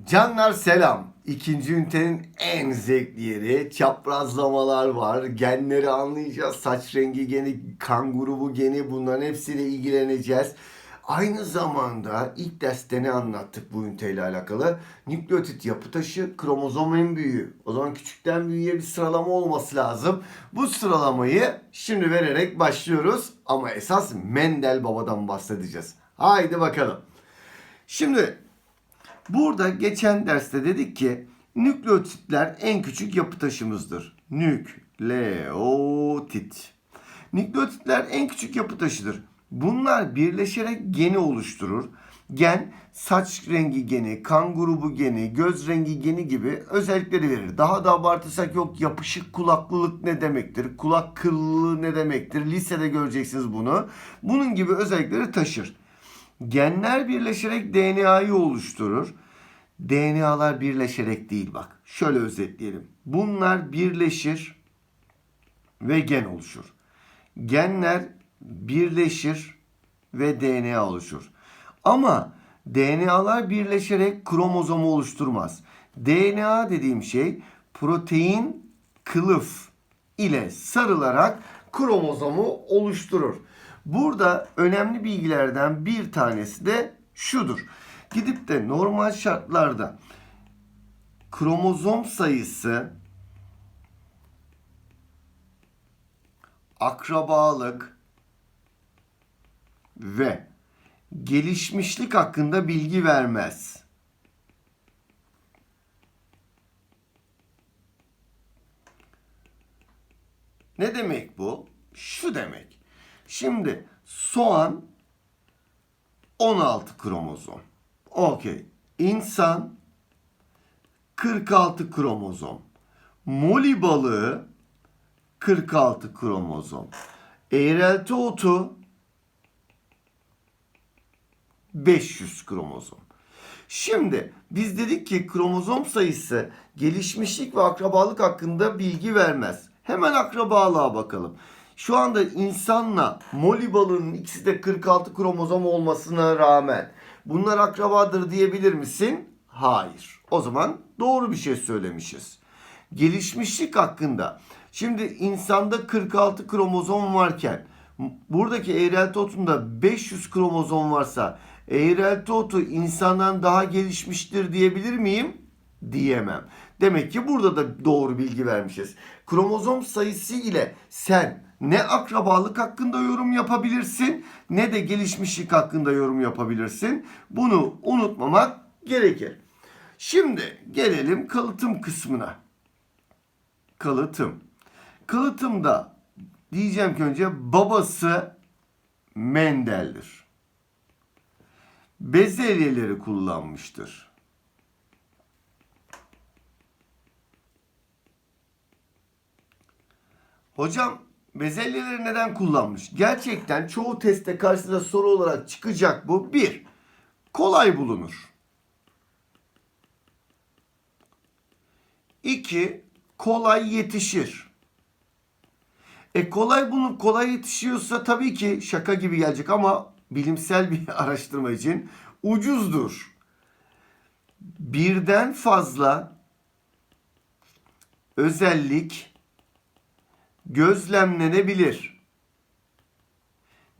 Canlar selam. İkinci ünitenin en zevkli yeri çaprazlamalar var. Genleri anlayacağız. Saç rengi geni, kan grubu geni bunların hepsiyle ilgileneceğiz. Aynı zamanda ilk derste ne anlattık bu üniteyle alakalı? Nükleotit yapı taşı, kromozom en büyüğü. O zaman küçükten büyüğe bir sıralama olması lazım. Bu sıralamayı şimdi vererek başlıyoruz. Ama esas Mendel babadan bahsedeceğiz. Haydi bakalım. Şimdi Burada geçen derste dedik ki nükleotitler en küçük yapı taşımızdır. Nükleotit. Nükleotitler en küçük yapı taşıdır. Bunlar birleşerek geni oluşturur. Gen saç rengi geni, kan grubu geni, göz rengi geni gibi özellikleri verir. Daha da abartırsak yok yapışık kulaklılık ne demektir? Kulak kıllılığı ne demektir? Lisede göreceksiniz bunu. Bunun gibi özellikleri taşır. Genler birleşerek DNA'yı oluşturur. DNA'lar birleşerek değil bak. Şöyle özetleyelim. Bunlar birleşir ve gen oluşur. Genler birleşir ve DNA oluşur. Ama DNA'lar birleşerek kromozomu oluşturmaz. DNA dediğim şey protein kılıf ile sarılarak kromozomu oluşturur. Burada önemli bilgilerden bir tanesi de şudur. Gidip de normal şartlarda kromozom sayısı akrabalık ve gelişmişlik hakkında bilgi vermez. Ne demek bu? Şu demek. Şimdi soğan 16 kromozom. Okey. İnsan 46 kromozom. Moli balığı 46 kromozom. Eğrelti otu 500 kromozom. Şimdi biz dedik ki kromozom sayısı gelişmişlik ve akrabalık hakkında bilgi vermez. Hemen akrabalığa bakalım. Şu anda insanla moli balığının ikisi de 46 kromozom olmasına rağmen bunlar akrabadır diyebilir misin? Hayır. O zaman doğru bir şey söylemişiz. Gelişmişlik hakkında. Şimdi insanda 46 kromozom varken buradaki eğrelti otunda 500 kromozom varsa eğrelti otu insandan daha gelişmiştir diyebilir miyim? Diyemem. Demek ki burada da doğru bilgi vermişiz. Kromozom sayısı ile sen ne akrabalık hakkında yorum yapabilirsin ne de gelişmişlik hakkında yorum yapabilirsin. Bunu unutmamak gerekir. Şimdi gelelim kalıtım kısmına. Kalıtım. Kalıtımda diyeceğim ki önce babası Mendel'dir. Bezelyeleri kullanmıştır. Hocam bezelyeleri neden kullanmış? Gerçekten çoğu testte karşısına soru olarak çıkacak bu. Bir, kolay bulunur. İki, kolay yetişir. E kolay bulunup kolay yetişiyorsa tabii ki şaka gibi gelecek ama bilimsel bir araştırma için ucuzdur. Birden fazla özellik gözlemlenebilir.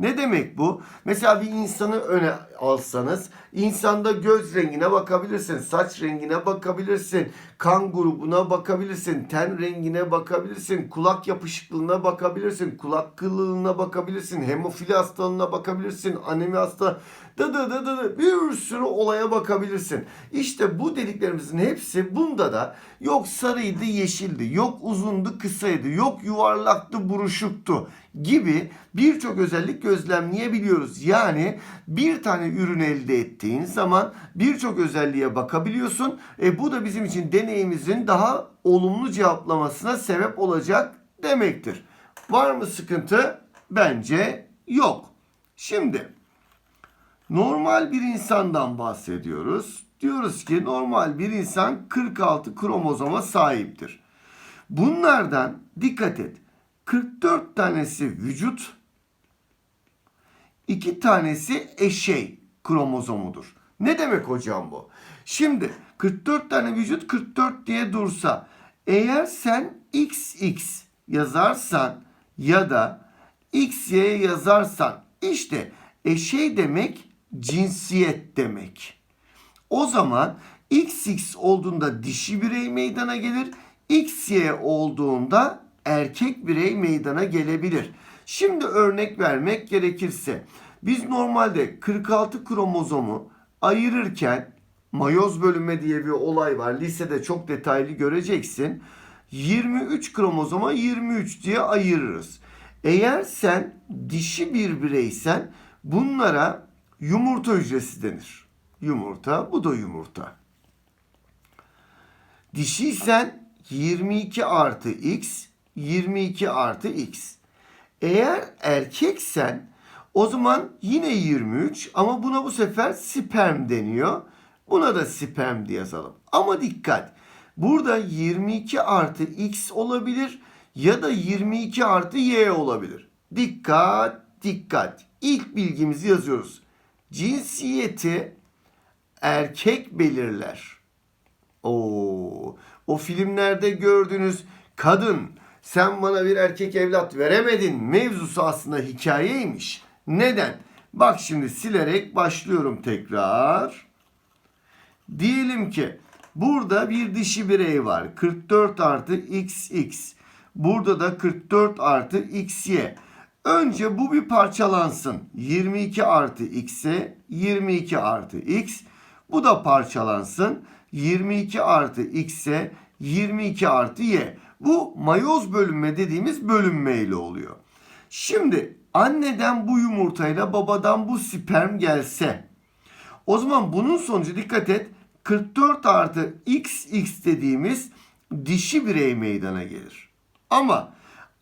Ne demek bu? Mesela bir insanı öne alsanız insanda göz rengine bakabilirsin, saç rengine bakabilirsin, kan grubuna bakabilirsin, ten rengine bakabilirsin, kulak yapışıklığına bakabilirsin, kulak kıllığına bakabilirsin, hemofili hastalığına bakabilirsin, anemi hasta da da da da bir sürü olaya bakabilirsin. İşte bu dediklerimizin hepsi bunda da yok sarıydı yeşildi, yok uzundu kısaydı, yok yuvarlaktı buruşuktu gibi birçok özellik gözlemleyebiliyoruz. Yani bir tane ürün elde ettiğin zaman birçok özelliğe bakabiliyorsun. E bu da bizim için deneyimizin daha olumlu cevaplamasına sebep olacak demektir. Var mı sıkıntı? Bence yok. Şimdi normal bir insandan bahsediyoruz. Diyoruz ki normal bir insan 46 kromozoma sahiptir. Bunlardan dikkat et. 44 tanesi vücut, 2 tanesi eşey kromozomudur. Ne demek hocam bu? Şimdi 44 tane vücut 44 diye dursa eğer sen XX yazarsan ya da XY yazarsan işte eşey demek cinsiyet demek. O zaman XX olduğunda dişi birey meydana gelir. XY olduğunda erkek birey meydana gelebilir. Şimdi örnek vermek gerekirse biz normalde 46 kromozomu ayırırken mayoz bölünme diye bir olay var. Lisede çok detaylı göreceksin. 23 kromozoma 23 diye ayırırız. Eğer sen dişi bir bireysen bunlara yumurta hücresi denir. Yumurta, bu da yumurta. Dişiysen 22 artı x, 22 artı x. Eğer erkeksen o zaman yine 23 ama buna bu sefer sperm deniyor. Buna da sperm diye yazalım. Ama dikkat. Burada 22 artı x olabilir ya da 22 artı y olabilir. Dikkat, dikkat. İlk bilgimizi yazıyoruz. Cinsiyeti erkek belirler. Oo, o filmlerde gördüğünüz kadın sen bana bir erkek evlat veremedin mevzusu aslında hikayeymiş. Neden? Bak şimdi silerek başlıyorum tekrar. Diyelim ki burada bir dişi birey var. 44 artı xx. Burada da 44 artı xy. Önce bu bir parçalansın. 22 artı x'e 22 artı x. Bu da parçalansın. 22 artı x'e 22 artı y. Bu mayoz bölünme dediğimiz bölünmeyle oluyor. Şimdi anneden bu yumurtayla babadan bu sperm gelse o zaman bunun sonucu dikkat et 44 artı xx dediğimiz dişi birey meydana gelir. Ama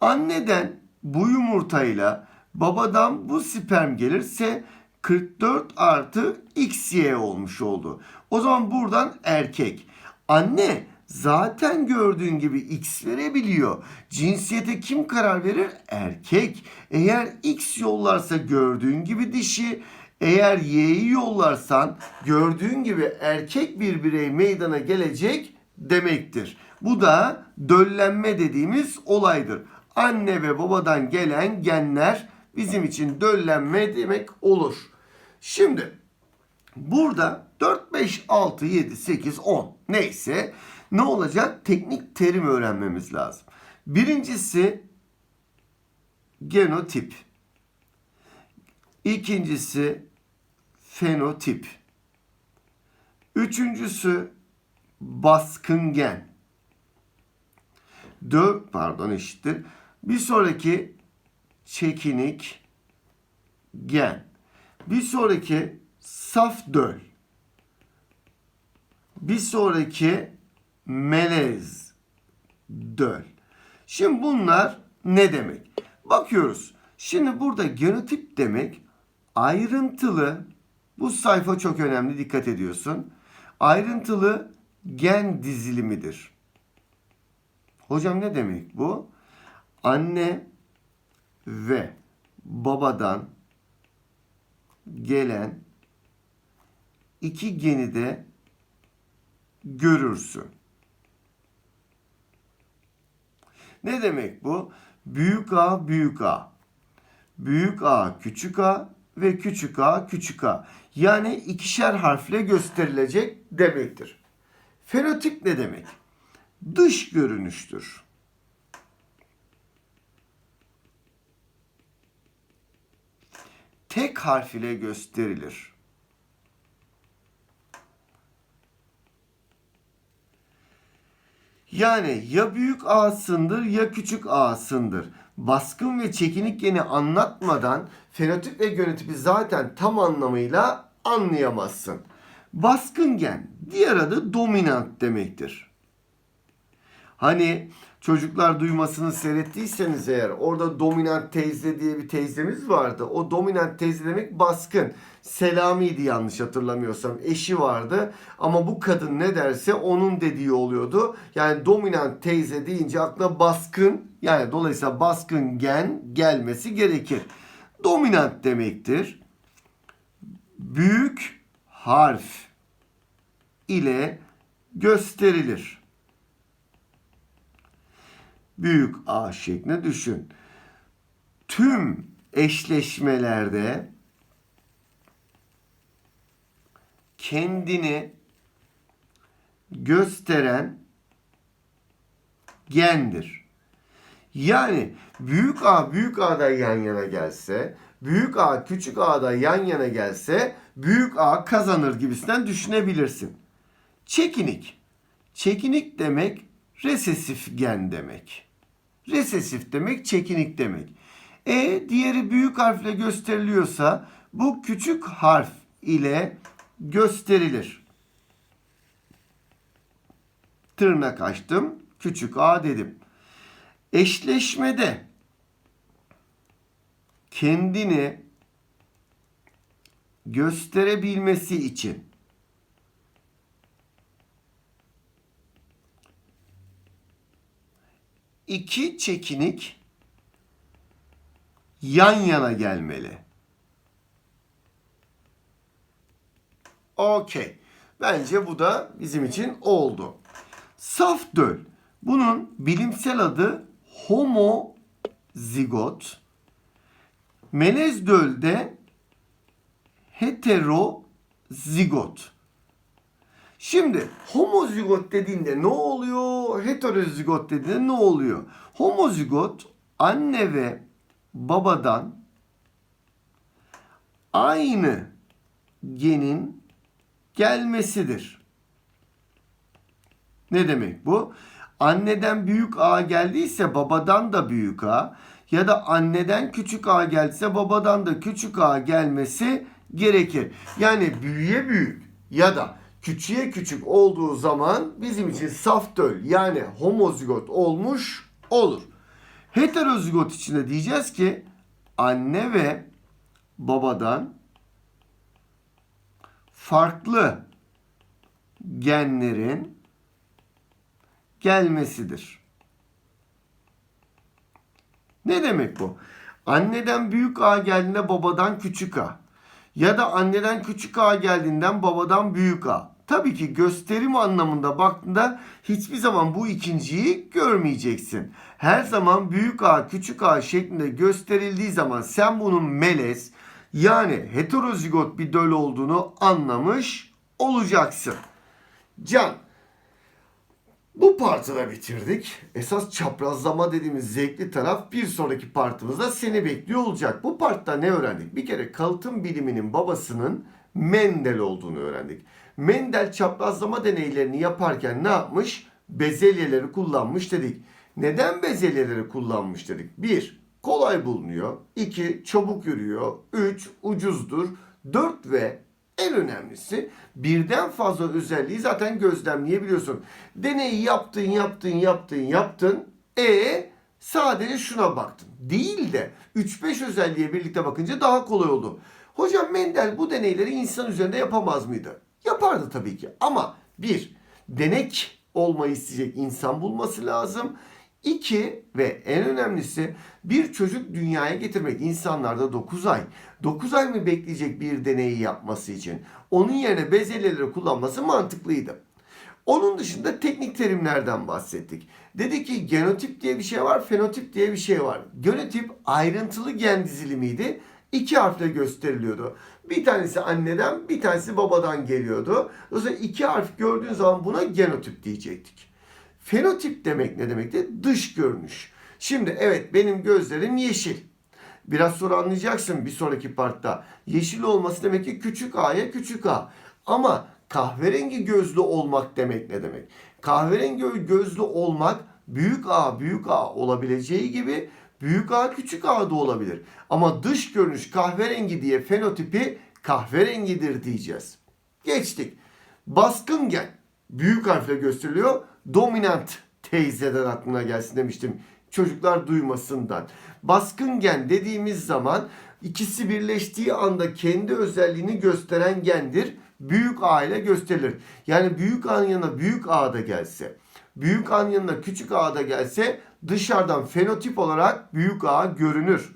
anneden bu yumurtayla babadan bu sperm gelirse 44 artı xy olmuş oldu. O zaman buradan erkek. Anne zaten gördüğün gibi x verebiliyor. Cinsiyete kim karar verir? Erkek. Eğer x yollarsa gördüğün gibi dişi, eğer y'yi yollarsan gördüğün gibi erkek bir birey meydana gelecek demektir. Bu da döllenme dediğimiz olaydır. Anne ve babadan gelen genler bizim için döllenme demek olur. Şimdi burada 4, 5, 6, 7, 8, 10 neyse ne olacak? Teknik terim öğrenmemiz lazım. Birincisi genotip. İkincisi fenotip. Üçüncüsü baskın gen. Dört pardon eşittir. Bir sonraki çekinik gen. Bir sonraki saf döl. Bir sonraki melez döl. Şimdi bunlar ne demek? Bakıyoruz. Şimdi burada genotip demek ayrıntılı bu sayfa çok önemli dikkat ediyorsun. Ayrıntılı gen dizilimidir. Hocam ne demek bu? Anne ve babadan gelen iki geni de görürsün. Ne demek bu? Büyük A, büyük A. Büyük A, küçük A ve küçük A, küçük A. Yani ikişer harfle gösterilecek demektir. Fenotip ne demek? Dış görünüştür. Tek harf ile gösterilir. Yani ya büyük A'sındır ya küçük A'sındır. Baskın ve çekinik geni anlatmadan fenotip ve genotipi zaten tam anlamıyla anlayamazsın. Baskın gen diğer adı dominant demektir. Hani çocuklar duymasını seyrettiyseniz eğer orada dominant teyze diye bir teyzemiz vardı. O dominant teyze demek baskın. Selami'ydi yanlış hatırlamıyorsam. Eşi vardı ama bu kadın ne derse onun dediği oluyordu. Yani dominant teyze deyince aklına baskın yani dolayısıyla baskın gen gelmesi gerekir. Dominant demektir. Büyük harf ile gösterilir. Büyük A şeklinde düşün. Tüm eşleşmelerde kendini gösteren gendir. Yani büyük A büyük A'da yan yana gelse, büyük A küçük A'da yan yana gelse büyük A kazanır gibisinden düşünebilirsin. Çekinik. Çekinik demek resesif gen demek. Resesif demek çekinik demek. E diğeri büyük harfle gösteriliyorsa bu küçük harf ile gösterilir. Tırnak açtım. Küçük a dedim. Eşleşmede kendini gösterebilmesi için iki çekinik yan yana gelmeli. Okey. Bence bu da bizim için oldu. Saf döl. Bunun bilimsel adı homozigot. Melez dölde heterozigot. Şimdi homozigot dediğinde ne oluyor? Heterozigot dediğinde ne oluyor? Homozigot anne ve babadan aynı genin gelmesidir. Ne demek bu? Anneden büyük A geldiyse babadan da büyük A ya da anneden küçük A gelse babadan da küçük A gelmesi gerekir. Yani büyüye büyük ya da küçüğe küçük olduğu zaman bizim için saf döl yani homozigot olmuş olur. Heterozigot için de diyeceğiz ki anne ve babadan farklı genlerin gelmesidir. Ne demek bu? Anneden büyük A geldiğinde babadan küçük A. Ya da anneden küçük A geldiğinden babadan büyük A. Tabii ki gösterim anlamında baktığında hiçbir zaman bu ikinciyi görmeyeceksin. Her zaman büyük A küçük A şeklinde gösterildiği zaman sen bunun melez yani heterozigot bir döl olduğunu anlamış olacaksın. Can bu partı bitirdik. Esas çaprazlama dediğimiz zevkli taraf bir sonraki partımızda seni bekliyor olacak. Bu partta ne öğrendik? Bir kere kalıtım biliminin babasının Mendel olduğunu öğrendik. Mendel çaprazlama deneylerini yaparken ne yapmış? Bezelyeleri kullanmış dedik. Neden bezelyeleri kullanmış dedik? 1. Kolay bulunuyor. 2. Çabuk yürüyor. 3. Ucuzdur. 4 ve en önemlisi birden fazla özelliği zaten gözlemleyebiliyorsun. Deneyi yaptın, yaptın, yaptın, yaptın. E sadece şuna baktın. Değil de 3-5 özelliğe birlikte bakınca daha kolay oldu. Hocam Mendel bu deneyleri insan üzerinde yapamaz mıydı? Yapardı tabii ki. Ama bir, denek olmayı isteyecek insan bulması lazım. İki ve en önemlisi bir çocuk dünyaya getirmek insanlarda 9 ay. 9 ay mı bekleyecek bir deneyi yapması için? Onun yerine bezelyeleri kullanması mantıklıydı. Onun dışında teknik terimlerden bahsettik. Dedi ki genotip diye bir şey var, fenotip diye bir şey var. Genotip ayrıntılı gen dizilimiydi. İki harfle gösteriliyordu. Bir tanesi anneden, bir tanesi babadan geliyordu. Zaman iki harf gördüğün zaman buna genotip diyecektik. Fenotip demek ne demekti? Dış görünüş. Şimdi evet benim gözlerim yeşil. Biraz sonra anlayacaksın bir sonraki partta. Yeşil olması demek ki küçük a'ya küçük a. Ama kahverengi gözlü olmak demek ne demek? Kahverengi gözlü olmak büyük A büyük A olabileceği gibi büyük A küçük A da olabilir. Ama dış görünüş kahverengi diye fenotipi kahverengidir diyeceğiz. Geçtik. Baskın gen büyük harfle gösteriliyor. Dominant teyzeden aklına gelsin demiştim. Çocuklar duymasından. Baskın gen dediğimiz zaman ikisi birleştiği anda kendi özelliğini gösteren gendir. Büyük A ile gösterilir. Yani büyük A'nın yanına büyük A da gelse, büyük A'nın yanına küçük A da gelse dışarıdan fenotip olarak büyük A görünür.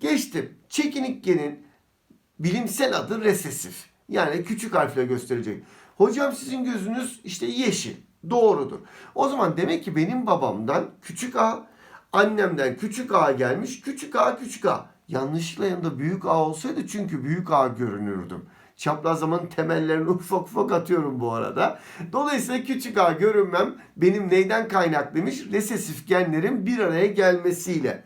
Geçtim. Çekinik genin bilimsel adı resesif. Yani küçük harfle gösterecek. Hocam sizin gözünüz işte yeşil. Doğrudur. O zaman demek ki benim babamdan küçük A, annemden küçük A gelmiş. Küçük A, küçük A. Yanlışlıkla yanında büyük A olsaydı çünkü büyük A görünürdüm. Çaprazlamanın temellerini ufak ufak atıyorum bu arada. Dolayısıyla küçük A görünmem benim neyden kaynaklıymış? Resesif genlerin bir araya gelmesiyle.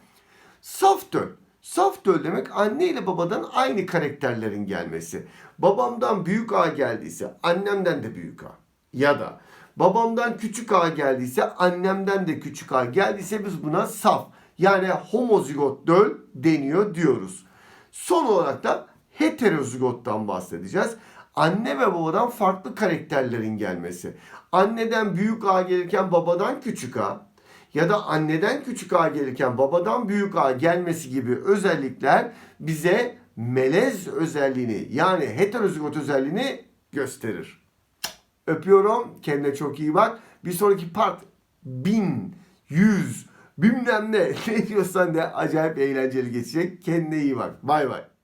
Saf döl. Saf döl demek anne ile babadan aynı karakterlerin gelmesi. Babamdan büyük A geldiyse annemden de büyük A. Ya da babamdan küçük A geldiyse annemden de küçük A geldiyse biz buna saf yani homozigot döl deniyor diyoruz. Son olarak da heterozigottan bahsedeceğiz. Anne ve babadan farklı karakterlerin gelmesi. Anneden büyük A gelirken babadan küçük A ya da anneden küçük A gelirken babadan büyük A gelmesi gibi özellikler bize melez özelliğini yani heterozigot özelliğini gösterir. Öpüyorum. Kendine çok iyi bak. Bir sonraki part bin, yüz, bilmem ne ne diyorsan de acayip eğlenceli geçecek. Kendine iyi bak. Bay bay.